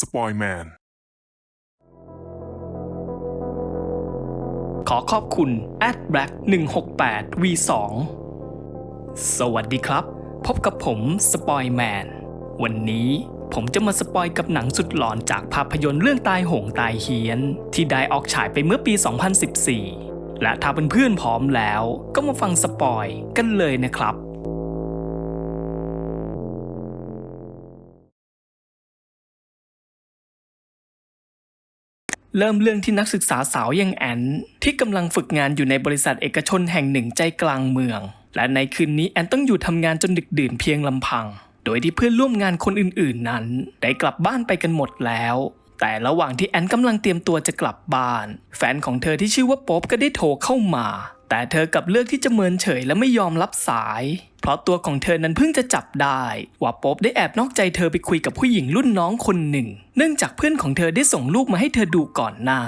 สปอยแมน ขอขอบคุณ a d b l a c k 168 V2 สวัสดีครับ พบกับผมสปอยแมน วันนี้ผมจะมาสปอยกับหนังสุดหลอนจากภาพยนตร์เรื่องตายหงตายเฮียน ที่ได้ออกฉายไปเมื่อปี 2014 และถ้าเพื่อนๆพร้อมแล้ว ก็มาฟังสปอยกันเลยนะครับ เริ่มเรื่องที่นักศึกษาสาวอย่างแอนที่กำลังฝึกงานอยู่ในบริษัทเอกชนแห่งหนึ่งใจกลางเมือง และในคืนนี้แอนต้องอยู่ทำงานจนดึกดื่นเพียงลำพัง โดยที่เพื่อนร่วมงานคนอื่นๆนั้น ได้กลับบ้านไปกันหมดแล้ว แต่ระหว่างที่แอนกำลังเตรียมตัวจะกลับบ้าน แฟนของเธอที่ชื่อว่าป๊อบก็ได้โทรเข้ามา แต่เธอกลับเลือกที่จะเมินเฉยและไม่ยอมรับสาย ราะตัวของเธอนั้นเพิ่งจะจับได้ ว่าป๊บได้แอบนอกใจเธอไปคุยกับผู้หญิงรุ่นน้องคนหนึ่ง เนื่องจากเพื่อนของเธอได้ส่งรูปมาให้เธอดูก่อนหน้า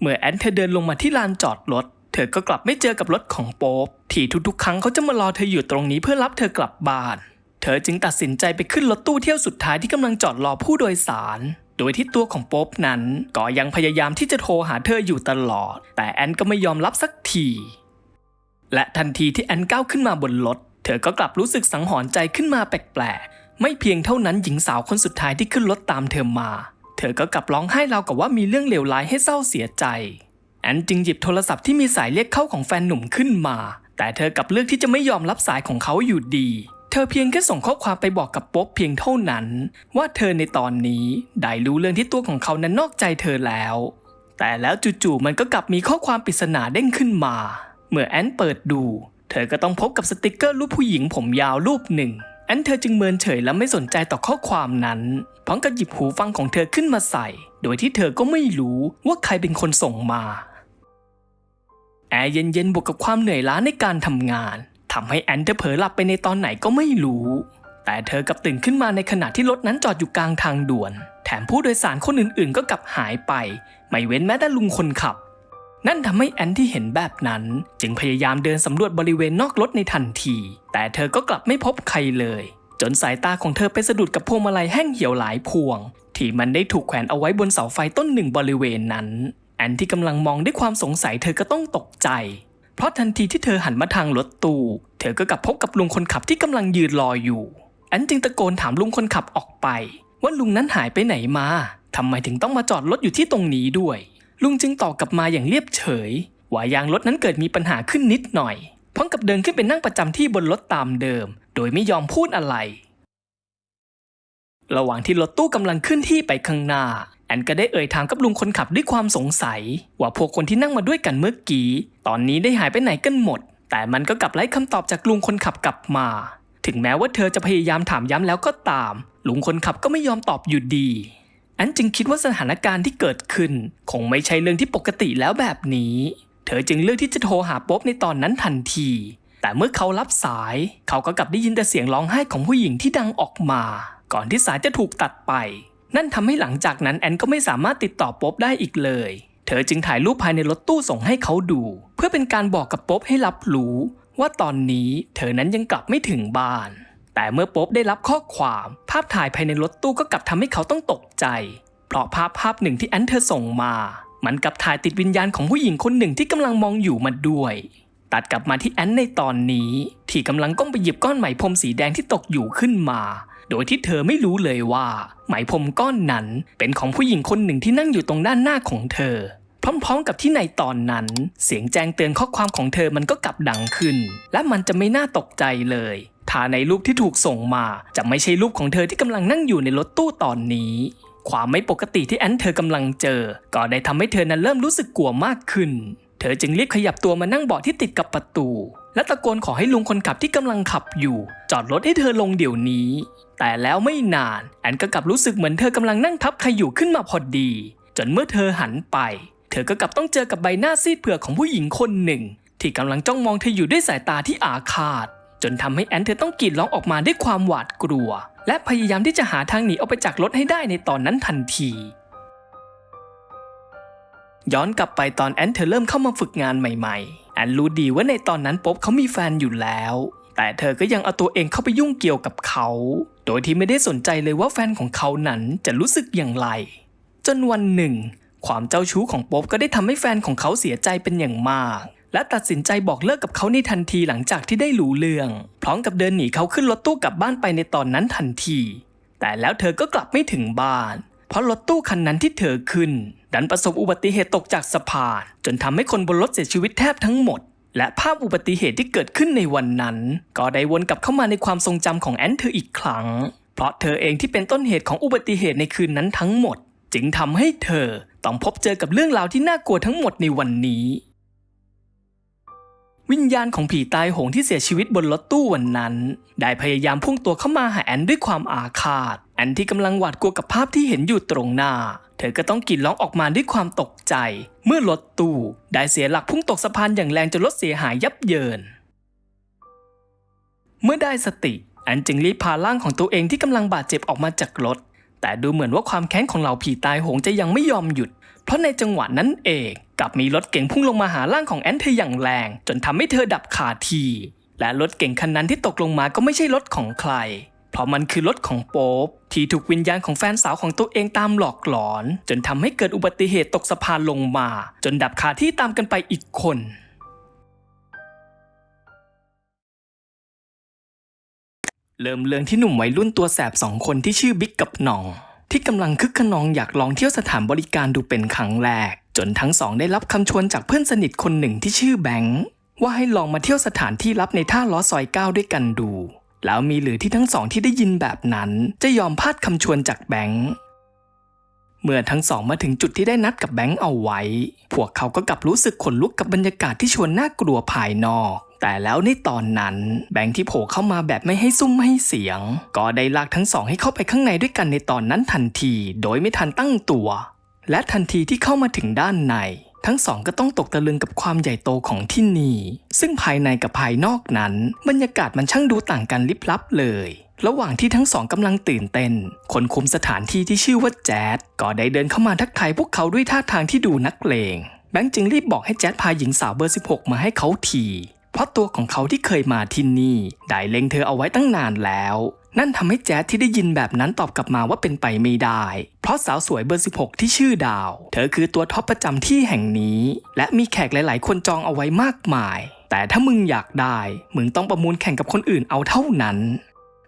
เมื่อแอนเธอเดินลงมาที่ลานจอดรถเธอก็กลับไม่เจอกับรถของโป๊บที่ทุกๆ ครั้งเขาจะมารอเธออยู่ตรงนี้เพื่อรับเธอกลับบ้าน เธอจึงตัดสินใจไปขึ้นรถตู้เที่ยวสุดท้ายที่กำลังจอดรอผู้โดยสาร โดยที่ตัวของโป๊บนั้นก็ยังพยายามที่จะโทรหาเธออยู่ตลอด แต่แอนก็ไม่ยอมรับสักที และทันทีที่แอนก้าวขึ้นมาบนรถ เธอก็กลับรู้สึกสังหรณ์ใจขึ้นมาแปลกๆ ไม่เพียงเท่านั้นหญิงสาวคนสุดท้ายที่ขึ้นรถตามเธอมา เธอก็กลับร้องไห้ราวกับว่ามีเรื่องเลวร้ายให้เศร้าเสียใจ แอนจึงหยิบโทรศัพท์ที่มีสายเรียกเข้าของแฟนหนุ่มขึ้นมา แต่เธอกลับเลือกที่จะไม่ยอมรับสายของเขาอยู่ดี เธอเพียงแค่ส่งข้อความไปบอกกับโป๊บเพียงเท่านั้น ว่าเธอในตอนนี้ได้รู้เรื่องที่ตัวของเขานั้นนอกใจเธอแล้ว แต่แล้วจู่ๆมันก็กลับมีข้อความปริศนาเด้งขึ้นมา เมื่อแอนเปิดดู เธอก็ต้องพบกับสติกเกอร์รูปผู้หญิงผมยาวรูปหนึ่ง แอนเธอจึงเมินเฉยและไม่สนใจต่อข้อความนั้น พร้อมกับหยิบหูฟังของเธอขึ้นมาใส่ โดยที่เธอก็ไม่รู้ว่าใครเป็นคนส่งมา แอร์เย็นๆบวกกับความเหนื่อยล้าในการทำงานทำให้แอนเธอเผลอหลับไปในตอนไหนก็ไม่รู้ แต่เธอกลับตื่นขึ้นมาในขณะที่รถนั้นจอดอยู่กลางทางด่วน แถมผู้โดยสารคนอื่นๆ ก็กลับหายไป ไม่เว้นแม้แต่ลุงคนขับ นั่นทำให้แอนที่เห็นแบบนั้น จึงพยายามเดินสำรวจบริเวณนอกรถในทันที แต่เธอก็กลับไม่พบใครเลย จนสายตาของเธอไปสะดุดกับพวงมาลัยแห้งเหี่ยวหลายพวง ที่มันได้ถูกแขวนเอาไว้บนเสาไฟต้นหนึ่งบริเวณนั้น แอนที่กำลังมองด้วยความสงสัยเธอก็ต้องตกใจ เพราะทันทีที่เธอหันมาทางรถตู้ เธอก็กลับพบกับลุงคนขับที่กำลังยืนรออยู่ แอนจึงตะโกนถามลุงคนขับออกไป ว่าลุงนั้นหายไปไหนมาทำไมถึงต้องมาจอดรถอยู่ที่ตรงนี้ด้วย ลุงจึงตอบกลับมาอย่างเรียบเฉย ว่ายางรถนั้นเกิดมีปัญหาขึ้นนิดหน่อย พร้อมกับเดินขึ้นไปนั่งประจำที่บนรถตามเดิม โดยไม่ยอมพูดอะไร ระหว่างที่รถตู้กำลังขึ้นที่ไปข้างหน้า แอนก็ได้เอ่ยถามกับลุงคนขับด้วยความสงสัย ว่าพวกคนที่นั่งมาด้วยกันเมื่อกี้ ตอนนี้ได้หายไปไหนกันหมด แต่มันก็กลับไร้คำตอบจากลุงคนขับกลับมา ถึงแม้ว่าเธอจะพยายามถามย้ำแล้วก็ตาม ลุงคนขับก็ไม่ยอมตอบอยู่ดี แอนจึงคิดว่าสถานการณ์ที่เกิดขึ้น คงไม่ใช่เรื่องที่ปกติแล้วแบบนี้ เธอจึงเลือกที่จะโทรหาป๊อบในตอนนั้นทันที แต่เมื่อเขารับสาย เขาก็กลับได้ยินแต่เสียงร้องไห้ของผู้หญิงที่ดังออกมา ก่อนที่สายจะถูกตัดไป นั่นทำให้หลังจากนั้นแอนก็ไม่สามารถติดต่อป๊อบได้อีกเลย เธอจึงถ่ายรูปภายในรถตู้ส่งให้เขาดู เพื่อเป็นการบอกกับป๊อบให้รับรู้ ว่าตอนนี้เธอนั้นยังกลับไม่ถึงบ้าน แต่เมื่อโป๊บได้รับข้อความภาพถ่ายภายในรถตู้ก็กลับทำให้เขาต้องตกใจ เพราะภาพภาพหนึ่งที่แอนเธอส่งมา มันกลับถ่ายติดวิญญาณของผู้หญิงคนหนึ่งที่กำลังมองอยู่มาด้วย ตัดกลับมาที่แอนในตอนนี้ ที่กำลังก้มไปหยิบก้อนไหมพรมสีแดงที่ตกอยู่ขึ้นมา โดยที่เธอไม่รู้เลยว่า ไหมพรมก้อนนั้น เป็นของผู้หญิงคนหนึ่งที่นั่งอยู่ตรงด้านหน้าของเธอพร้อมๆ กับที่ในตอนนั้น เสียงแจ้งเตือนข้อความของเธอมันก็กลับดังขึ้น และมันจะไม่น่าตกใจเลย ถ้าในรูปที่ถูกส่งมาจะไม่ใช่รูปของเธอที่กำลังนั่งอยู่ในรถตู้ตอนนี้ ความไม่ปกติที่แอนเธอกำลังเจอ ก็ได้ทำให้เธอนั้นเริ่มรู้สึกกลัวมากขึ้น เธอจึงรีบขยับตัวมานั่งเบาะที่ติดกับประตู และตะโกนขอให้ลุงคนขับที่กำลังขับอยู่ จอดรถให้เธอลงเดี๋ยวนี้ แต่แล้วไม่นาน แอนก็กลับรู้สึกเหมือนเธอกำลังนั่งทับใครอยู่ขึ้นมาพอดี จนเมื่อเธอหันไป เธอก็กลับต้องเจอกับใบหน้าซีดเผือกของผู้หญิงคนหนึ่ง ที่กำลังจ้องมองเธออยู่ด้วยสายตาที่อาฆาต จนทำให้แอนเธอต้องกรีดร้องออกมาด้วยความหวาดกลัว และพยายามที่จะหาทางหนีออกไปจากรถให้ได้ในตอนนั้นทันที ย้อนกลับไปตอนแอนเธอเริ่มเข้ามาฝึกงานใหม่ๆ แอนรู้ดีว่าในตอนนั้นป๊บเขามีแฟนอยู่แล้ว แต่เธอก็ยังเอาตัวเองเข้าไปยุ่งเกี่ยวกับเขา โดยที่ไม่ได้สนใจเลยว่าแฟนของเขานั้นจะรู้สึกอย่างไร จนวันหนึ่ง ความเจ้าชู้ของป๊บก็ได้ทำให้แฟนของเขาเสียใจเป็นอย่างมาก และตัดสินใจบอกเลิกกับเขาในทันทีหลังจากที่ได้รู้เรื่อง พร้อมกับเดินหนีเขาขึ้นรถตู้กลับบ้านไปในตอนนั้นทันที แต่แล้วเธอก็กลับไม่ถึงบ้าน เพราะรถตู้คันนั้นที่เธอขึ้น ดันประสบอุบัติเหตุตกจากสะพาน จนทำให้คนบนรถเสียชีวิตแทบทั้งหมด และภาพอุบัติเหตุที่เกิดขึ้นในวันนั้น ก็ได้วนกลับเข้ามาในความทรงจำของแอนเธออีกครั้ง เพราะเธอเองที่เป็นต้นเหตุของอุบัติเหตุในคืนนั้นทั้งหมด จึงทำให้เธอต้องพบเจอกับเรื่องราวที่น่ากลัวทั้งหมดในวันนี้ วิญญาณของผีตายโหงที่เสียชีวิตบนรถตู้วันนั้น ได้พยายามพุ่งตัวเข้ามาหาแอนด้วยความอาฆาต แอนที่กำลังหวาดกลัวกับภาพที่เห็นอยู่ตรงหน้า เธอก็ต้องกรีดร้องออกมาด้วยความตกใจ เมื่อรถตู้ได้เสียหลักพุ่งตกสะพานอย่างแรงจนรถเสียหายยับเยิน เมื่อได้สติ แอนจึงรีบพาร่างของตัวเองที่กำลังบาดเจ็บออกมาจากรถแต่ดูเหมือนว่าความแค้นของเหล่าผีตายโหงจะยังไม่ยอมหยุด เพราะในจังหวะนั้นเองกลับมีรถเก๋งพุ่งลงมาหาร่างของแอนเธออย่างแรง จนทำให้เธอดับคาที และรถเก๋งคันนั้นที่ตกลงมาก็ไม่ใช่รถของใคร เพราะมันคือรถของโป๊ปที่ถูกวิญญาณของแฟนสาวของตัวเองตามหลอกหลอน จนทำให้เกิดอุบัติเหตุตกสะพานลงมา จนดับคาที่ตามกันไปอีกคนเริ่มเรื่องที่หนุ่มวัยรุ่นตัวแสบสองคนที่ชื่อบิ๊กกับหน่อง ที่กำลังคึกขนองอยากลองเที่ยวสถานบริการดูเป็นครั้งแรก จนทั้งสองได้รับคำชวนจากเพื่อนสนิทคนหนึ่งที่ชื่อแบงค์ว่าให้ลองมาเที่ยวสถานที่ลับในท่าล้อซอยเก้าด้วยกันดู แล้วมีหรือที่ทั้งสองที่ได้ยินแบบนั้น จะยอมพลาดคำชวนจากแบงค์เมื่อทั้งสองมาถึงจุดที่ได้นัดกับแบงค์เอาไว้ พวกเขาก็กลับรู้สึกขนลุกกับบรรยากาศที่ชวนน่ากลัวภายนอก แต่แล้วในตอนนั้นแบงค์ที่โผล่เข้ามาแบบไม่ให้ซุ่มให้เสียง ก็ได้ลากทั้งสองให้เข้าไปข้างในด้วยกันในตอนนั้นทันที โดยไม่ทันตั้งตัว และทันทีที่เข้ามาถึงด้านใน ทั้งสองก็ต้องตกตะลึงกับความใหญ่โตของที่นี่ ซึ่งภายในกับภายนอกนั้น บรรยากาศมันช่างดูต่างกันลิบลับเลยระหว่างที่ทั้งสองกำลังตื่นเต้น คนคุมสถานที่ที่ชื่อว่าแจ๊ดก็ได้เดินเข้ามาทักทายพวกเขาด้วยท่าทางที่ดูนักเลง แบงค์จึงรีบบอกให้แจ๊ดพาหญิงสาวเบอร์ 16 มาให้เขาที เพราะตัวของเขาที่เคยมาที่นี่ได้เล็งเธอเอาไว้ตั้งนานแล้ว นั่นทำให้แจ๊ดที่ได้ยินแบบนั้นตอบกลับมาว่าเป็นไปไม่ได้ เพราะสาวสวยเบอร์ 16 ที่ชื่อดาว เธอคือตัวท็อปประจำที่แห่งนี้ และมีแขกหลาย ๆ คนจองเอาไว้มากมาย แต่ถ้ามึงอยากได้ มึงต้องประมูลแข่งกับคนอื่นเอาเท่านั้น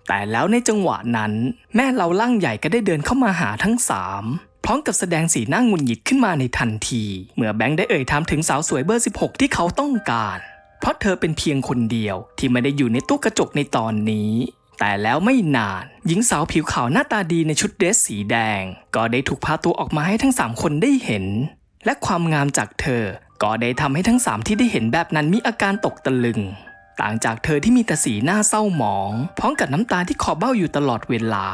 แต่แล้วในจังหวะนั้น แม่เราล่างใหญ่ก็ได้เดินเข้ามาหาทั้งสามพร้อมกับแสดงสีหน้างุดหงิดขึ้นมาในทันที เมื่อแบงค์ได้เอ่ยถามถึงสาวสวยเบอร์ 16 ที่เขาต้องการ เพราะเธอเป็นเพียงคนเดียวที่ไม่ได้อยู่ในตู้กระจกในตอนนี้ แต่แล้วไม่นาน หญิงสาวผิวขาวหน้าตาดีในชุดเดรสสีแดง ก็ได้ถูกพาตัวออกมาให้ทั้งสามคนได้เห็น และความงามจากเธอ ก็ได้ทำให้ทั้งสามที่ได้เห็นแบบนั้นมีอาการตกตะลึง ต่างจากเธอที่มีแต่สีหน้าเศร้าหมอง พร้อมกับน้ำตาที่คอเบ้าอยู่ตลอดเวลา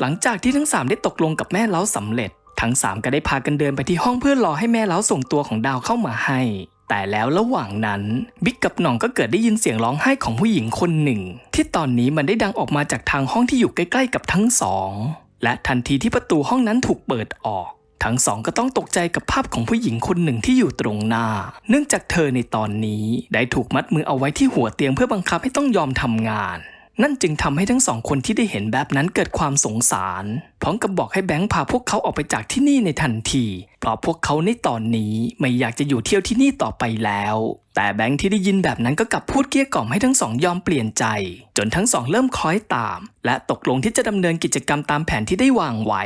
หลังจากที่ทั้งสามได้ตกลงกับแม่เล้าสำเร็จ ทั้งสามก็ได้พากันเดินไปที่ห้องเพื่อรอให้แม่เล้าส่งตัวของดาวเข้ามาให้ แต่แล้วระหว่างนั้นบิ๊กกับหน่องก็เกิดได้ยินเสียงร้องไห้ของผู้หญิงคนหนึ่ง ที่ตอนนี้มันได้ดังออกมาจากทางห้องที่อยู่ใกล้ ๆ กับทั้งสอง และทันทีที่ประตูห้องนั้นถูกเปิดออก ทั้งสองก็ต้องตกใจกับภาพของผู้หญิงคนหนึ่งที่อยู่ตรงหน้า เนื่องจากเธอในตอนนี้ได้ถูกมัดมือเอาไว้ที่หัวเตียงเพื่อบังคับให้ต้องยอมทำงาน นั่นจึงทำให้ทั้งสองคนที่ได้เห็นแบบนั้นเกิดความสงสาร พร้อมกับบอกให้แบงค์พาพวกเขาออกไปจากที่นี่ในทันที เพราะพวกเขาในตอนนี้ไม่อยากจะอยู่เที่ยวที่นี่ต่อไปแล้ว แต่แบงค์ที่ได้ยินแบบนั้นก็กลับพูดเกลี้ยกล่อมให้ทั้งสองยอมเปลี่ยนใจ จนทั้งสองเริ่มคล้อยตาม และตกลงที่จะดำเนินกิจกรรมตามแผนที่ได้วางไว้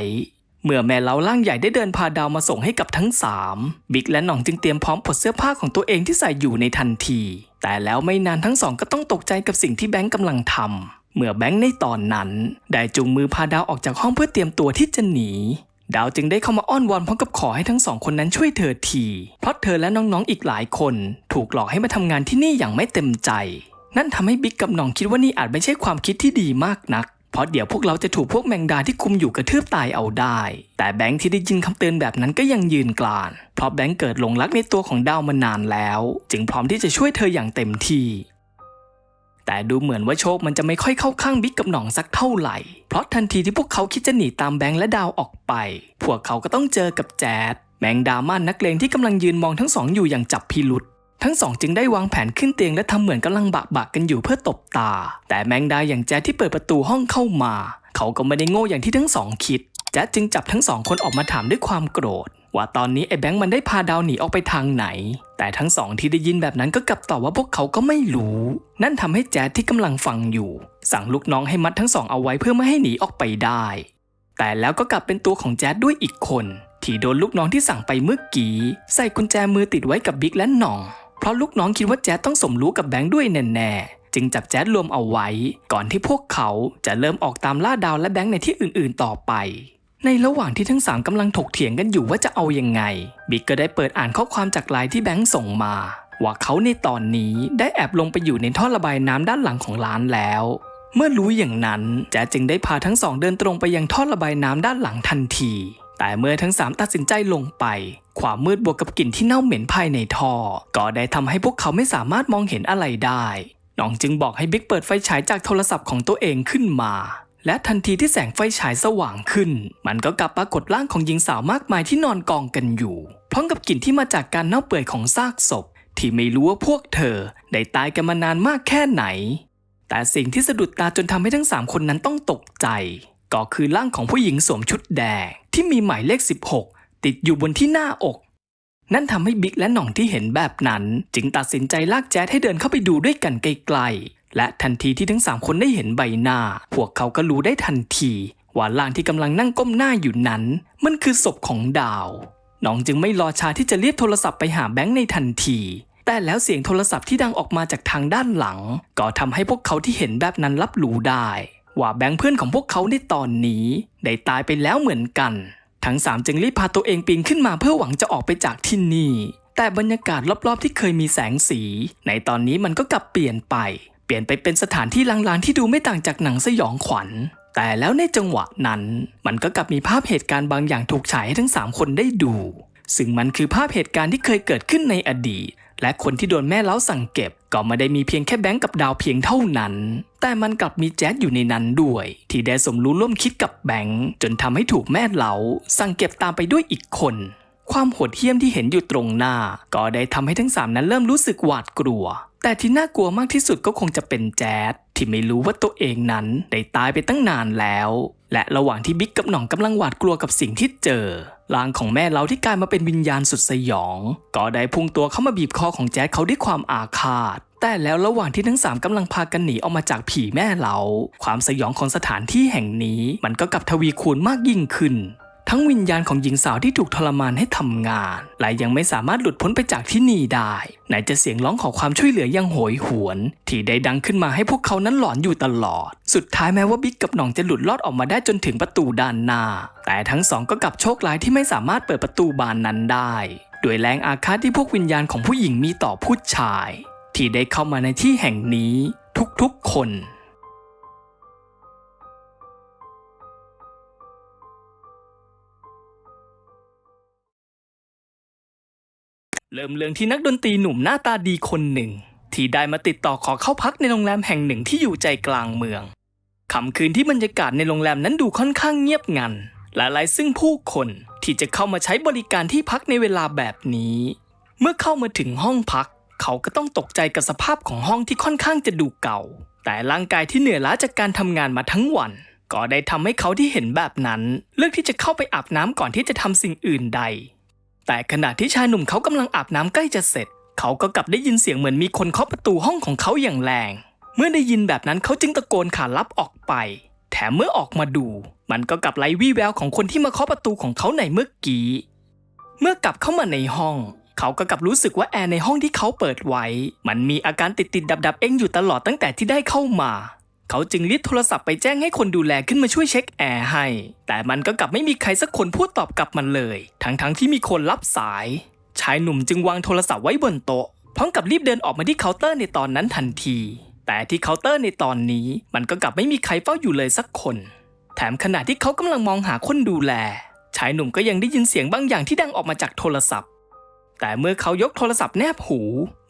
เมื่อแม่เล้าล่างใหญ่ได้เดินพาดาวมาส่งให้กับทั้งสามบิ๊กและหน่องจึงเตรียมพร้อมปลดเสื้อผ้าของตัวเองที่ใส่อยู่ในทันที แต่แล้วไม่นานทั้งสองก็ต้องตกใจกับสิ่งที่แบงค์กำลังทำเมื่อแบงค์ในตอนนั้น ได้จูงมือพาดาวออกจากห้องเพื่อเตรียมตัวที่จะหนีดาวจึงได้เข้ามาอ้อนวอนพร้อมกับขอให้ทั้งสองคนนั้นช่วยเธอที เพราะเธอและน้องๆอีกหลายคน ถูกหลอกให้มาทำงานที่นี่อย่างไม่เต็มใจ นั่นทำให้บิ๊กกับน่องคิดว่านี่อาจไม่ใช่ความคิดที่ดีมากนัก เพราะเดี๋ยวพวกเราจะถูกพวกแมงดาที่คุมอยู่กระทืบตายเอาได้ แต่แบงค์ที่ได้ยินคำเตือนแบบนั้นก็ยังยืนกลาน เพราะแบงค์เกิดหลงรักในตัวของดาวมานานแล้ว จึงพร้อมที่จะช่วยเธออย่างเต็มที่ แต่ดูเหมือนว่าโชคมันจะไม่ค่อยเข้าข้างบิ๊กกับหน่องสักเท่าไหร่ เพราะทันทีที่พวกเขาคิดจะหนีตามแบงค์และดาวออกไป พวกเขาก็ต้องเจอกับแจ๊ดแมงดาม่านนักเลงที่กำลังยืนมองทั้งสองอยู่อย่างจับพิรุษ ทั้งสองจึงได้วางแผนขึ้นเตียงและทำเหมือนกำลังบะบะกันอยู่เพื่อตบตา แต่แมงดาอย่างแจ๊ดที่เปิดประตูห้องเข้ามา เขาก็ไม่ได้โง่อย่างที่ทั้งสองคิด แจ๊ดจึงจับทั้งสองคนออกมาถามด้วยความโกรธ ว่าตอนนี้ไอ้แบงค์มันได้พาดาวหนีออกไปทางไหน แต่ทั้งสองที่ได้ยินแบบนั้นก็กลับตอบว่าพวกเขาก็ไม่รู้ นั่นทำให้แจ๊ดที่กำลังฟังอยู่ สั่งลูกน้องให้มัดทั้งสองเอาไว้เพื่อไม่ให้หนีออกไปได้ แต่แล้วก็กลับเป็นตัวของแจ๊ดด้วยอีกคน ที่โดนลูกน้องที่สั่งไปเมื่อกี้ใส่กุญแจมือติดไว้กับบิ๊กและหน่อง เพราะลูกน้องคิดว่าแจ๊ดต้องสมรู้กับแบงค์ด้วยแน่ๆ จึงจับแจ๊ดรวมเอาไว้ ก่อนที่พวกเขาจะเริ่มออกตามล่าดาวและแบงค์ในที่อื่นๆ ต่อไป ในระหว่างที่ทั้งสามกำลังถกเถียงกันอยู่ว่าจะเอายังไง บิ๊กก็ได้เปิดอ่านข้อความจากไลน์ที่แบงค์ส่งมาว่าเขาในตอนนี้ได้แอบลงไปอยู่ในท่อระบายน้ำด้านหลังของร้านแล้ว เมื่อรู้อย่างนั้นแจ๊ดจึงได้พาทั้งสองเดินตรงไปยังท่อระบายน้ำด้านหลังทันที แต่เมื่อทั้งสามตัดสินใจลงไป ความมืดบวกกับกลิ่นที่เน่าเหม็นภายในท่อ ก็ได้ทำให้พวกเขาไม่สามารถมองเห็นอะไรได้น้องจึงบอกให้บิ๊กเปิดไฟฉายจากโทรศัพท์ของตัวเองขึ้นมา และทันทีที่แสงไฟฉายสว่างขึ้น มันก็กลับปรากฏร่างของหญิงสาวมากมายที่นอนกองกันอยู่ พร้อมกับกลิ่นที่มาจากการเน่าเปื่อยของซากศพ ที่ไม่รู้ว่าพวกเธอ ได้ตายกันมานานมากแค่ไหน แต่สิ่งที่สะดุดตาจนทำให้ทั้งสามคนนั้นต้องตกใจ ก็คือร่างของผู้หญิงสวมชุดแดง ที่มีหมายเลข 16 ติดอยู่บนที่หน้าอก นั่นทำให้บิ๊กและหน่องที่เห็นแบบนั้น จึงตัดสินใจลากแจ๊ดให้เดินเข้าไปดูด้วยกันไกลๆ และทันทีที่ทั้งสามคนได้เห็นใบหน้า พวกเขาก็รู้ได้ทันทีว่าร่างที่กำลังนั่งก้มหน้าอยู่นั้น มันคือศพของดาวน้องจึงไม่รอช้าที่จะเรียบโทรศัพท์ไปหาแบงค์ในทันที แต่แล้วเสียงโทรศัพท์ที่ดังออกมาจากทางด้านหลัง ก็ทำให้พวกเขาที่เห็นแบบนั้นรับรู้ได้ ว่าแบงค์เพื่อนของพวกเขาในตอนนี้ได้ตายไปแล้วเหมือนกัน ทั้งสามจึงรีบพาตัวเองปีนขึ้นมาเพื่อหวังจะออกไปจากที่นี่ แต่บรรยากาศรอบๆ ที่เคยมีแสงสี ในตอนนี้มันก็กลับเปลี่ยนไป เปลี่ยนไปเป็นสถานที่ลางๆที่ดูไม่ต่างจากหนังสยองขวัญ แต่แล้วในจังหวะนั้น มันก็กลับมีภาพเหตุการณ์บางอย่างถูกฉายให้ทั้งสามคนได้ดู ซึ่งมันคือภาพเหตุการณ์ที่เคยเกิดขึ้นในอดีต และคนที่โดนแม่เล้าสั่งเก็บ ก็ไม่ได้มีเพียงแค่แบงก์กับดาวเพียงเท่านั้น แต่มันกลับมีแจ๊ดอยู่ในนั้นด้วย ที่ได้สมรู้ร่วมคิดกับแบงก์จนทำให้ถูกแม่เล้าสั่งเก็บตามไปด้วยอีกคนความโหดเหี้ยมที่เห็นอยู่ตรงหน้า ก็ได้ทำให้ทั้งสามนั้นเริ่มรู้สึกหวาดกลัว แต่ที่น่ากลัวมากที่สุดก็คงจะเป็นแจ๊ดที่ไม่รู้ว่าตัวเองนั้นได้ตายไปตั้งนานแล้ว และระหว่างที่บิ๊กกับหน่องกำลังหวาดกลัวกับสิ่งที่เจอ ร่างของแม่เราที่กลายมาเป็นวิญญาณสุดสยอง ก็ได้พุ่งตัวเข้ามาบีบคอของแจ๊ดเขาด้วยความอาฆาต แต่แล้วระหว่างที่ทั้งสามกำลังพากันหนีออกมาจากผีแม่เรา ความสยองของสถานที่แห่งนี้ มันก็กลับทวีคูณมากยิ่งขึ้น ทั้งวิญญาณของหญิงสาวที่ถูกทรมานให้ทำงาน และยังไม่สามารถหลุดพ้นไปจากที่นี่ได้ ไหนจะเสียงร้องขอความช่วยเหลือยังโหยหวน ที่ได้ดังขึ้นมาให้พวกเขานั้นหลอนอยู่ตลอด สุดท้ายแม้ว่าบิ๊กกับหน่องจะหลุดลอดออกมาได้จนถึงประตูด้านหน้า แต่ทั้งสองก็กลับโชคร้ายที่ไม่สามารถเปิดประตูบานนั้นได้ด้วยแรงอาฆาตที่พวกวิญญาณของผู้หญิงมีต่อผู้ชาย ที่ได้เข้ามาในที่แห่งนี้ทุกๆคน เริ่มเรื่องที่นักดนตรีหนุ่มหน้าตาดีคนหนึ่ง ที่ได้มาติดต่อขอเข้าพักในโรงแรมแห่งหนึ่งที่อยู่ใจกลางเมืองค่ำคืนที่บรรยากาศในโรงแรมนั้นดูค่อนข้างเงียบงันและไร้ซึ่งผู้คนที่จะเข้ามาใช้บริการที่พักในเวลาแบบนี้ เมื่อเข้ามาถึงห้องพัก เขาก็ต้องตกใจกับสภาพของห้องที่ค่อนข้างจะดูเก่า แต่ร่างกายที่เหนื่อยล้าจากการทำงานมาทั้งวัน ก็ได้ทำให้เขาที่เห็นแบบนั้น เลือกที่จะเข้าไปอาบน้ำก่อนที่จะทำสิ่งอื่นใด แต่ขณะที่ชายหนุ่มเขากำลังอาบน้ำใกล้จะเสร็จ เขาก็กลับได้ยินเสียงเหมือนมีคนเคาะประตูห้องของเขาอย่างแรง เมื่อได้ยินแบบนั้นเขาจึงตะโกนขาลับออกไป แถมเมื่อออกมาดู มันก็กลับไร้วี่แววของคนที่มาเคาะประตูของเขาในเมื่อกี้ เมื่อกลับเข้ามาในห้อง เขาก็กลับรู้สึกว่าแอร์ในห้องที่เขาเปิดไว้ มันมีอาการติดติดดับดับเองอยู่ตลอดตั้งแต่ที่ได้เข้ามา เขาจึงรีบโทรศัพท์ไปแจ้งให้คนดูแลขึ้นมาช่วยเช็คแอร์ให้ แต่มันก็กลับไม่มีใครสักคนพูดตอบกลับมันเลย ทั้งๆที่มีคนรับสาย ชายหนุ่มจึงวางโทรศัพท์ไว้บนโต๊ะ พร้อมกับรีบเดินออกมาที่เคาน์เตอร์ในตอนนั้นทันที แต่ที่เคาน์เตอร์ในตอนนี้ มันก็กลับไม่มีใครเฝ้าอยู่เลยสักคน แถมขณะที่เขากำลังมองหาคนดูแล ชายหนุ่มก็ยังได้ยินเสียงบางอย่างที่ดังออกมาจากโทรศัพท์ แต่เมื่อเขายกโทรศัพท์แนบหู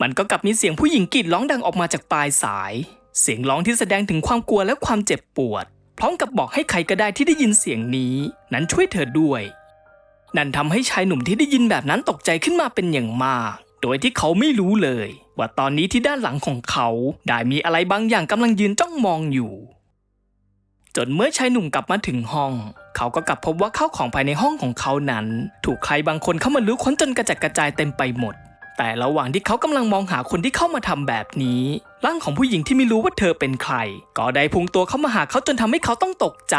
มันก็กลับมีเสียงผู้หญิงกรีดร้องดังออกมาจากปลายสาย เสียงร้องที่แสดงถึงความกลัวและความเจ็บปวด พร้อมกับบอกให้ใครก็ได้ที่ได้ยินเสียงนี้ นั้นช่วยเธอด้วย นั่นทำให้ชายหนุ่มที่ได้ยินแบบนั้นตกใจขึ้นมาเป็นอย่างมาก โดยที่เขาไม่รู้เลย ว่าตอนนี้ที่ด้านหลังของเขาได้มีอะไรบางอย่างกำลังยืนจ้องมองอยู่ จนเมื่อชายหนุ่มกลับมาถึงห้อง เขาก็กลับพบว่าข้าวของภายในห้องของเขานั้น ถูกใครบางคนเข้ามาลื้อค้นจนกระจัดกระจายเต็มไปหมดแต่ระหว่างที่เขากำลังมองหาคนที่เข้ามาทำแบบนี้ ร่างของผู้หญิงที่ไม่รู้ว่าเธอเป็นใคร ก็ได้พุ่งตัวเข้ามาหาเขาจนทำให้เขาต้องตกใจ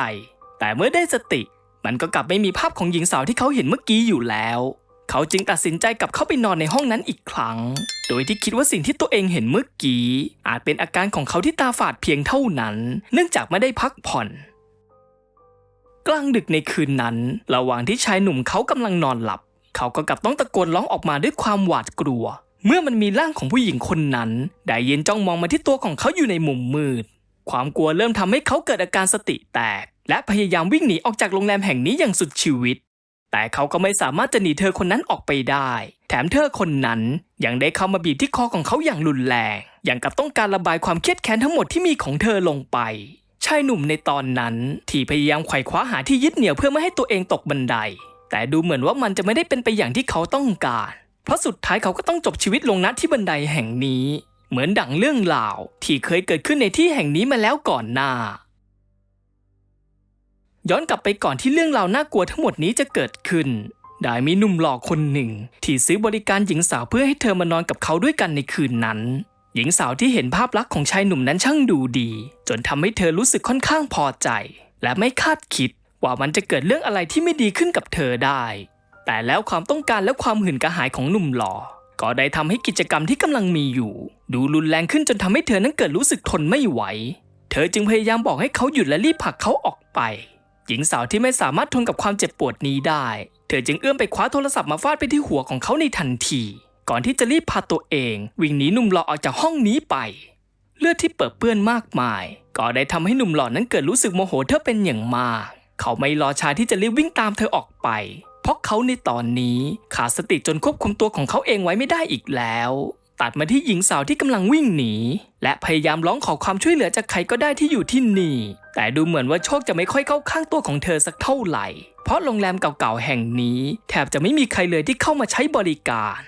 แต่เมื่อได้สติ มันก็กลับไม่มีภาพของหญิงสาวที่เขาเห็นเมื่อกี้อยู่แล้ว เขาจึงตัดสินใจกลับเข้าไปนอนในห้องนั้นอีกครั้ง โดยที่คิดว่าสิ่งที่ตัวเองเห็นเมื่อกี้ อาจเป็นอาการของเขาที่ตาฝาดเพียงเท่านั้น เนื่องจากไม่ได้พักผ่อน กลางดึกในคืนนั้น ระหว่างที่ชายหนุ่มเขากำลังนอนหลับ เขาก็กลับต้องตะโกนร้องออกมาด้วยความหวาดกลัว เมื่อมันมีร่างของผู้หญิงคนนั้น ได้ยืนจ้องมองมาที่ตัวของเขาอยู่ในมุมมืด ความกลัวเริ่มทำให้เขาเกิดอาการสติแตก และพยายามวิ่งหนีออกจากโรงแรมแห่งนี้อย่างสุดชีวิต แต่เขาก็ไม่สามารถจะหนีเธอคนนั้นออกไปได้ แถมเธอคนนั้นยังได้เข้ามาบีบที่คอของเขาอย่างรุนแรง อย่างกับต้องการระบายความเครียดแค้นทั้งหมดที่มีของเธอลงไป ชายหนุ่มในตอนนั้นที่พยายามไขว่คว้าหาที่ยึดเหนี่ยวเพื่อไม่ให้ตัวเองตกบันได แต่ดูเหมือนว่ามันจะไม่ได้เป็นไปอย่างที่เขาต้องการ ราะสุดท้ายเขาก็ต้องจบชีวิตลงณที่บันไดแห่งนี้ เหมือนดังเรื่องราวที่เคยเกิดขึ้นในที่แห่งนี้มาแล้วก่อนหน้า ย้อนกลับไปก่อนที่เรื่องราวน่ากลัวทั้งหมดนี้จะเกิดขึ้น ได้มีหนุ่มหล่อคนหนึ่ง ที่ซื้อบริการหญิงสาวเพื่อให้เธอมานอนกับเขาด้วยกันในคืนนั้น หญิงสาวที่เห็นภาพลักษณ์ของชายหนุ่มนั้นช่างดูดี จนทำให้เธอรู้สึกค่อนข้างพอใจ และไม่คาดคิดว่ามันจะเกิดเรื่องอะไรที่ไม่ดีขึ้นกับเธอได้ แต่แล้วความต้องการและความหื่นกระหายของหนุ่มหล่อ ก็ได้ทำให้กิจกรรมที่กำลังมีอยู่ ดูรุนแรงขึ้นจนทำให้เธอนั้นเกิดรู้สึกทนไม่ไหว เธอจึงพยายามบอกให้เขาหยุดและรีบผลักเขาออกไป หญิงสาวที่ไม่สามารถทนกับความเจ็บปวดนี้ได้ เธอจึงเอื้อมไปคว้าโทรศัพท์มาฟาดไปที่หัวของเขาในทันที ก่อนที่จะรีบพาตัวเอง วิ่งหนีหนุ่มหล่อออกจากห้องนี้ไป เลือดที่เปิดเปื้อนมากมาย ก็ได้ทำให้หนุ่มหล่อนั้นเกิดรู้สึกโมโหเธอเป็นอย่างมาก เขาไม่รอช้าที่จะรีบวิ่งตามเธอออกไป เพราะเขาในตอนนี้ขาดสติจนควบคุมตัวของเขาเองไว้ไม่ได้อีกแล้ว ตัดมาที่หญิงสาวที่กำลังวิ่งหนี และพยายามร้องขอความช่วยเหลือจากใครก็ได้ที่อยู่ที่นี่ แต่ดูเหมือนว่าโชคจะไม่ค่อยเข้าข้างตัวของเธอสักเท่าไหร่ เพราะโรงแรมเก่าๆแห่งนี้ แทบจะไม่มีใครเลยที่เข้ามาใช้บริการ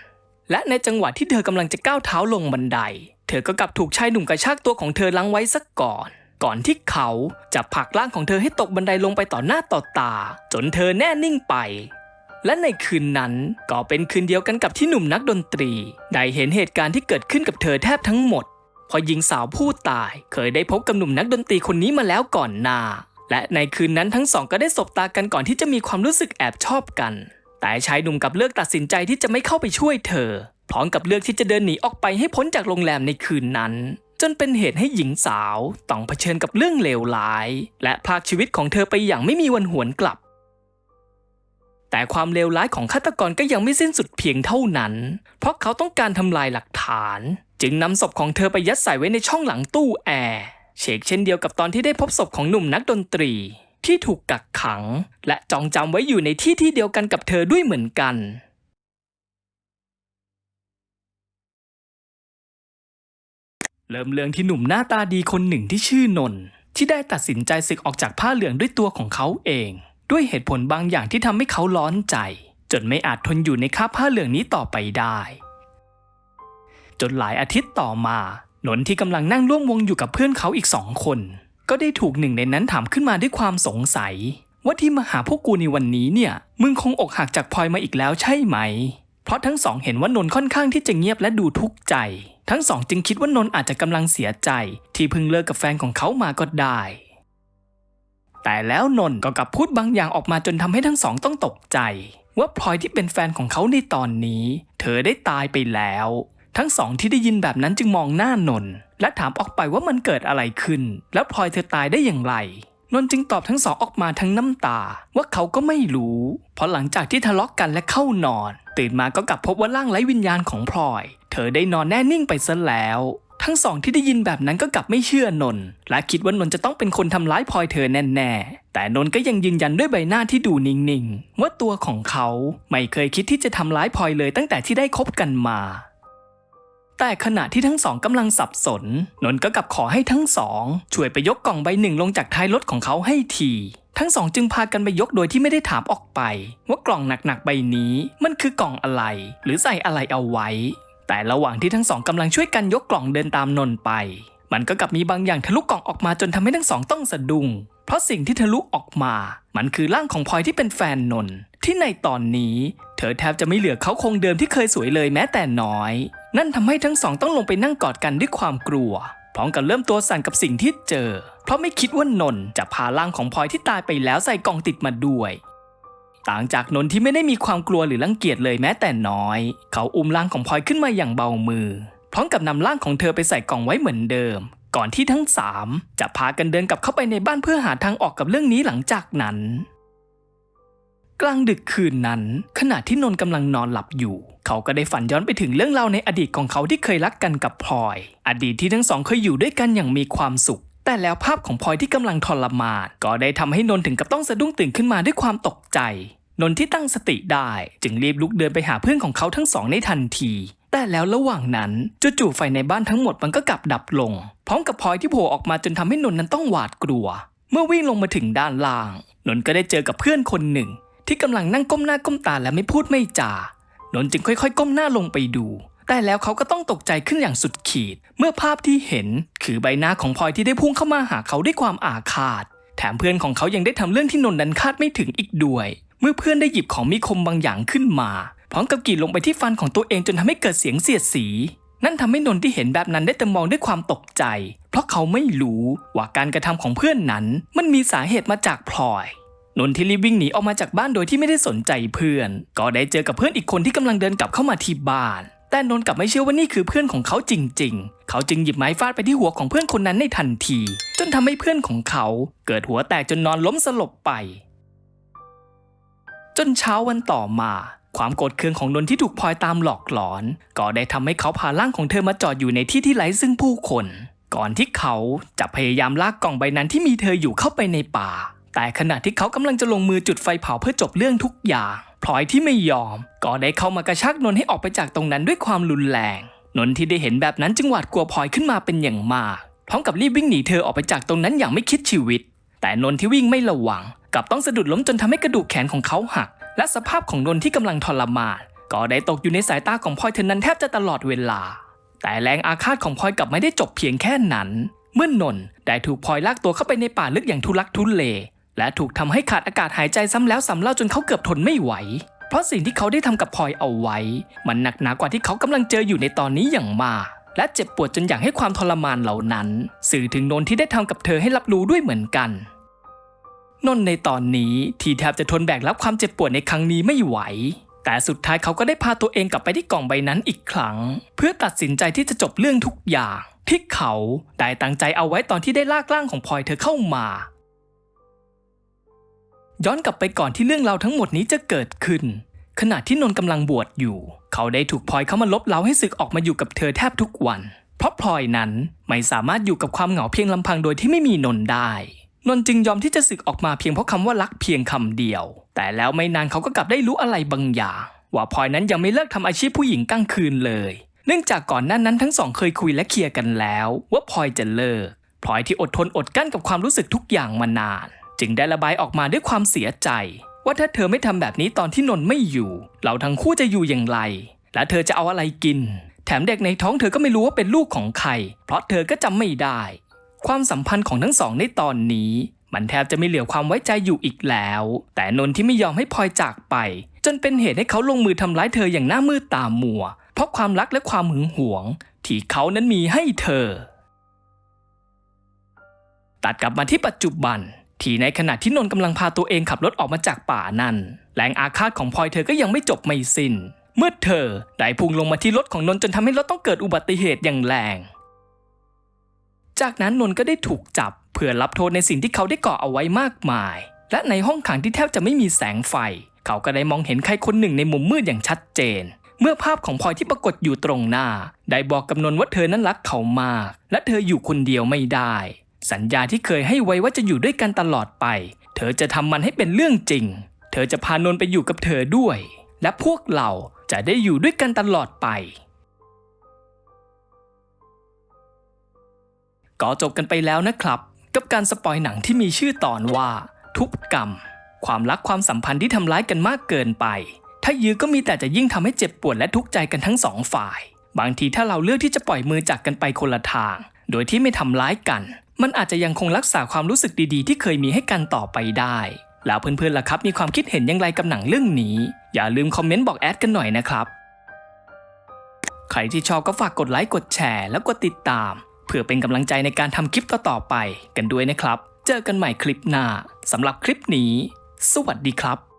และในจังหวะที่เธอกำลังจะก้าวเท้าลงบันได เธอก็กลับถูกชายหนุ่มกระชากตัวของเธอลังไว้สักก่อนก่อนที่เขาจะผลักร่างของเธอให้ตกบันไดลงไปต่อหน้าต่อตา จนเธอแน่นิ่งไป และในคืนนั้นก็เป็นคืนเดียวกันกับที่หนุ่มนักดนตรี ได้เห็นเหตุการณ์ที่เกิดขึ้นกับเธอแทบทั้งหมด พอหญิงสาวผู้ตายเคยได้พบกับหนุ่มนักดนตรีคนนี้มาแล้วก่อนหน้า และในคืนนั้นทั้งสองก็ได้สบตากันก่อนที่จะมีความรู้สึกแอบชอบกัน แต่ชายหนุ่มกับเลือกตัดสินใจที่จะไม่เข้าไปช่วยเธอ พร้อมกับเลือกที่จะเดินหนีออกไปให้พ้นจากโรงแรมในคืนนั้นจนเป็นเหตุให้หญิงสาวต้องเผชิญกับเรื่องเลวร้าย และพากชีวิตของเธอไปอย่างไม่มีวันหวนกลับ แต่ความเลวร้ายของฆาตกรก็ยังไม่สิ้นสุดเพียงเท่านั้น เพราะเขาต้องการทำลายหลักฐาน จึงนำศพของเธอไปยัดใส่ไว้ในช่องหลังตู้แอร์เชกเช่นเดียวกับตอนที่ได้พบศพของหนุ่มนักดนตรี ที่ถูกกักขัง และจองจำไว้อยู่ในที่ที่เดียวกันกับเธอด้วยเหมือนกันเริ่มเรื่องที่หนุ่มหน้าตาดีคนหนึ่งที่ชื่อนน ที่ได้ตัดสินใจศึกออกจากผ้าเหลืองด้วยตัวของเขาเอง ด้วยเหตุผลบางอย่างที่ทำให้เขาร้อนใจ จนไม่อาจทนอยู่ในคาบผ้าเหลืองนี้ต่อไปได้ จนหลายอาทิตย์ต่อมานนท์ที่กำลังนั่งร่วมวงอยู่กับเพื่อนเขาอีกสองคน ก็ได้ถูกหนึ่งในนั้นถามขึ้นมาด้วยความสงสัย ว่าที่มาหาพวกกูในวันนี้เนี่ย มึงคงอกหักจากพลอยมาอีกแล้วใช่ไหม เพราะทั้งสองเห็นว่านนท์ค่อนข้างที่จะเงียบและดูทุกข์ใจ ทั้งสองจึงคิดว่านนท์อาจจะกำลังเสียใจ ที่เพิ่งเลิกกับแฟนของเขามาก็ได้ แต่แล้วนนก็กลับพูดบางอย่างออกมาจนทำให้ทั้งสองต้องตกใจ ว่าพลอยที่เป็นแฟนของเขาในตอนนี้ เธอได้ตายไปแล้ว ทั้งสองที่ได้ยินแบบนั้นจึงมองหน้านนและถามออกไปว่ามันเกิดอะไรขึ้น แล้วพลอยเธอตายได้อย่างไรนนจึงตอบทั้งสองออกมาทั้งน้ำตา ว่าเขาก็ไม่รู้ เพราะหลังจากที่ทะเลาะกกันและเข้านอน ตื่นมาก็กลับพบว่าร่างไร้วิญญาณของพลอย เธอได้นอนแน่นิ่งไปซะแล้ว ทั้งสองที่ได้ยินแบบนั้นก็กลับไม่เชื่อนนท์และคิดว่านนท์จะต้องเป็นคนทำร้ายพลอยเธอแน่ๆ แต่นนท์ก็ยังยืนยันด้วยใบหน้าที่ดูนิ่งๆ ว่าตัวของเขาไม่เคยคิดที่จะทำร้ายพลอยเลยตั้งแต่ที่ได้คบกันมา แต่ขณะที่ทั้งสองกำลังสับสน นนท์ก็กลับขอให้ทั้งสอง ช่วยไปยกกล่องใบหนึ่งลงจากท้ายรถของเขาให้ทีทั้งสองจึงพากันไปยกโดยที่ไม่ได้ถามออกไป ว่ากล่องหนักๆใบนี้มันคือกล่องอะไร หรือใส่อะไรเอาไว้ แต่ระหว่างที่ทั้งสองกำลังช่วยกันยกกล่องเดินตามนนท์ไป มันก็กลับมีบางอย่างทะลุกล่องออกมาจนทำให้ทั้งสองต้องสะดุ้งเพราะสิ่งที่ทะลุออกมา มันคือร่างของพลอยที่เป็นแฟนนนท์ที่ในตอนนี้ เธอแทบจะไม่เหลือเขาคงเดิมที่เคยสวยเลยแม้แต่น้อย นั่นทำให้ทั้งสองต้องลงไปนั่งกอดกันด้วยความกลัวพร้อมกับเริ่มตัวสั่นกับสิ่งที่เจอ เพราะไม่คิดว่านนท์จะพาร่างของพลอยที่ตายไปแล้วใส่กล่องติดมาด้วย ต่างจากนนที่ไม่ได้มีความกลัวหรือรังเกียจเลยแม้แต่น้อย เขาอุ้มร่างของพลอยขึ้นมาอย่างเบามือ พร้อมกับนำร่างของเธอไปใส่กล่องไว้เหมือนเดิม ก่อนที่ทั้งสามจะพากันเดินกลับเข้าไปในบ้านเพื่อหาทางออกกับเรื่องนี้หลังจากนั้น กลางดึกคืนนั้น ขณะที่นนกำลังนอนหลับอยู่ เขาก็ได้ฝันย้อนไปถึงเรื่องราวในอดีตของเขาที่เคยรักกันกับพลอย อดีตที่ทั้งสองเคยอยู่ด้วยกันอย่างมีความสุข แต่แล้วภาพของพลอยที่กำลังทรมานก็ได้ทำให้นนถึงกับต้องสะดุ้งตื่นขึ้นมาด้วยความตกใจ นนที่ตั้งสติได้ จึงรีบลุกเดินไปหาเพื่อนของเขาทั้งสองในทันที แต่แล้วระหว่างนั้นจู่ๆไฟในบ้านทั้งหมดมันก็กลับดับลง พร้อมกับพลอยที่โผล่ออกมาจนทำให้นนนั้นต้องหวาดกลัว เมื่อวิ่งลงมาถึงด้านล่าง นนก็ได้เจอกับเพื่อนคนหนึ่ง ที่กำลังนั่งก้มหน้าก้มตาและไม่พูดไม่จานนจึงค่อยๆ ก้มหน้าลงไปดู แต่แล้วเขาก็ต้องตกใจขึ้นอย่างสุดขีด เมื่อภาพที่เห็นคือใบหน้าของพลอยที่ได้พุ่งเข้ามาหาเขาด้วยความอาฆาต แถมเพื่อนของเขายังได้ทำเรื่องที่นนท์นั้นคาดไม่ถึงอีกด้วย เมื่อเพื่อนได้หยิบของมีคมบางอย่างขึ้นมา พร้อมกับกรีดลงไปที่ฟันของตัวเองจนทำให้เกิดเสียงเสียดสี นั่นทำให้นนที่เห็นแบบนั้นได้แต่มองด้วยความตกใจ เพราะเขาไม่รู้ว่าการกระทำของเพื่อนนั้น มันมีสาเหตุมาจากพลอยนนที่รีบวิ่งหนีออกมาจากบ้านโดยที่ไม่ได้สนใจเพื่อน ก็ได้เจอกับเพื่อนอีกคนที่กำลังเดินกลับเข้ามาที่บ้าน แต่นนท์กลับไม่เชื่อว่านี่คือเพื่อนของเขาจริง ๆ เขาจึงหยิบไม้ฟาดไปที่หัวของเพื่อนคนนั้นในทันที จนทำให้เพื่อนของเขา เกิดหัวแตกจนนอนล้มสลบไป จนเช้าวันต่อมา ความโกรธเคืองของนนท์ที่ถูกพลอยตามหลอกหลอน ก็ได้ทำให้เขาพาร่างของเธอมาจอดอยู่ในที่ที่ไร้ซึ่งผู้คน ก่อนที่เขาจะพยายามลากกล่องใบนั้นที่มีเธออยู่เข้าไปในป่า แต่ขณะที่เขากำลังจะลงมือจุดไฟเผาเพื่อจบเรื่องทุกอย่าง พลอยที่ไม่ยอม ก็ได้เข้ามากระชากนนท์ให้ออกไปจากตรงนั้นด้วยความรุนแรง นนท์ที่ได้เห็นแบบนั้นจึงหวาดกลัวพลอยขึ้นมาเป็นอย่างมาก พร้อมกับรีบวิ่งหนีเธอออกไปจากตรงนั้นอย่างไม่คิดชีวิต แต่นนท์ที่วิ่งไม่ระวังกลับต้องสะดุดล้มจนทำให้กระดูกแขนของเขาหัก และสภาพของนนท์ที่กำลังทรมานก็ได้ตกอยู่ในสายตาของพลอยเธอนั้นแทบจะตลอดเวลา แต่แรงอาฆาตของพลอยกลับไม่ได้จบเพียงแค่นั้น เมื่อนนท์ได้ถูกพลอยลากตัวเข้าไปในป่าลึกอย่างทุลักทุเล และถูกทำให้ขาดอากาศหายใจซ้ำแล้วซ้ำเล่าจนเขาเกือบทนไม่ไหว เพราะสิ่งที่เขาได้ทำกับพลอยเอาไว้ มันหนักหนากว่าที่เขากำลังเจออยู่ในตอนนี้อย่างมากและเจ็บปวดจนอยากให้ความทรมานเหล่านั้น สื่อถึงนนท์ที่ได้ทำกับเธอให้รับรู้ด้วยเหมือนกัน นนท์ในตอนนี้ที่แทบจะทนแบกรับความเจ็บปวดในครั้งนี้ไม่ไหว แต่สุดท้ายเขาก็ได้พาตัวเองกลับไปที่กล่องใบนั้นอีกครั้ง เพื่อตัดสินใจที่จะจบเรื่องทุกอย่างที่เขาได้ตั้งใจเอาไว้ตอนที่ได้ลากร่างของพลอยเธอเข้ามา ย้อนกลับไปก่อนที่เรื่องราวทั้งหมดนี้จะเกิดขึ้น ขณะที่นนท์กำลังบวชอยู่ เขาได้ถูกพลอยเข้ามาลบเล้าให้ศึกออกมาอยู่กับเธอแทบทุกวัน เพราะพลอยนั้นไม่สามารถอยู่กับความเหงาเพียงลำพังโดยที่ไม่มีนนท์ได้ นนท์จึงยอมที่จะสึกออกมาเพียงเพราะคำว่ารักเพียงคำเดียว แต่แล้วไม่นานเขาก็กลับได้รู้อะไรบางอย่าง ว่าพลอยนั้นยังไม่เลิกทำอาชีพผู้หญิงกลางคืนเลย เนื่องจากก่อนหน้านั้นทั้งสองเคยคุยและเคลียร์กันแล้ว ว่าพลอยจะเลิกพลอยที่อดทนอดกั้นกับความรู้สึกทุกอย่างมานาน จึงได้ระบายออกมาด้วยความเสียใจ ว่าถ้าเธอไม่ทำแบบนี้ตอนที่นนท์ไม่อยู่ เราทั้งคู่จะอยู่อย่างไร และเธอจะเอาอะไรกิน แถมเด็กในท้องเธอก็ไม่รู้ว่าเป็นลูกของใคร เพราะเธอก็จำไม่ได้ ความสัมพันธ์ของทั้งสองในตอนนี้ มันแทบจะไม่เหลือความไว้ใจอยู่อีกแล้ว แต่นนท์ที่ไม่ยอมให้พลอยจากไป จนเป็นเหตุให้เขาลงมือทำร้ายเธออย่างหน้ามืดตามัว เพราะความรักและความหึงหวง ที่เขานั้นมีให้เธอตัดกลับมาที่ปัจจุบัน ที่ในขณะที่นน์กำลังพาตัวเองขับรถออกมาจากป่านั้นแรงอาฆาตของพลอยเธอก็ยังไม่จบไม่สิ้น เมื่อเธอได้พุ่งลงมาที่รถของนน์จนทำให้รถต้องเกิดอุบัติเหตุอย่างแรง จากนั้นนน์ก็ได้ถูกจับเพื่อรับโทษในสิ่งที่เขาได้ก่อเอาไว้มากมาย และในห้องขังที่แทบจะไม่มีแสงไฟ เขาก็ได้มองเห็นใครคนหนึ่งในมุมมืดอย่างชัดเจน เมื่อภาพของพลอยที่ปรากฏอยู่ตรงหน้า ได้บอกกับนน์ว่าเธอนั้นรักเขามาก และเธออยู่คนเดียวไม่ได้ สัญญาที่เคยให้ไว้ว่าจะอยู่ด้วยกันตลอดไป เธอจะทำมันให้เป็นเรื่องจริง เธอจะพานนไปอยู่กับเธอด้วย และพวกเราจะได้อยู่ด้วยกันตลอดไป ก็จบกันไปแล้วนะครับ กับการสปอยหนังที่มีชื่อตอนว่า ทุบกรรม ความรักความสัมพันธ์ที่ทำร้ายกันมากเกินไป ถ้ายื้อก็มีแต่จะยิ่งทำให้เจ็บปวดและทุกข์ใจกันทั้งสองฝ่าย บางทีถ้าเราเลือกที่จะปล่อยมือจากกันไปคนละทาง โดยที่ไม่ทำร้ายกัน มันอาจจะยังคงรักษาความรู้สึกดีๆ ที่เคยมีให้กันต่อไปได้ แล้วเพื่อนๆล่ะครับมีความคิดเห็นอย่างไรกับหนังเรื่องนี้ อย่าลืมคอมเมนต์บอกแอดกันหน่อยนะครับ ใครที่ชอบก็ฝากกดไลค์กดแชร์แล้วกดติดตาม เพื่อเป็นกำลังใจในการทำคลิปต่อๆไปกันด้วยนะครับ เจอกันใหม่คลิปหน้าสำหรับคลิปนี้ สวัสดีครับ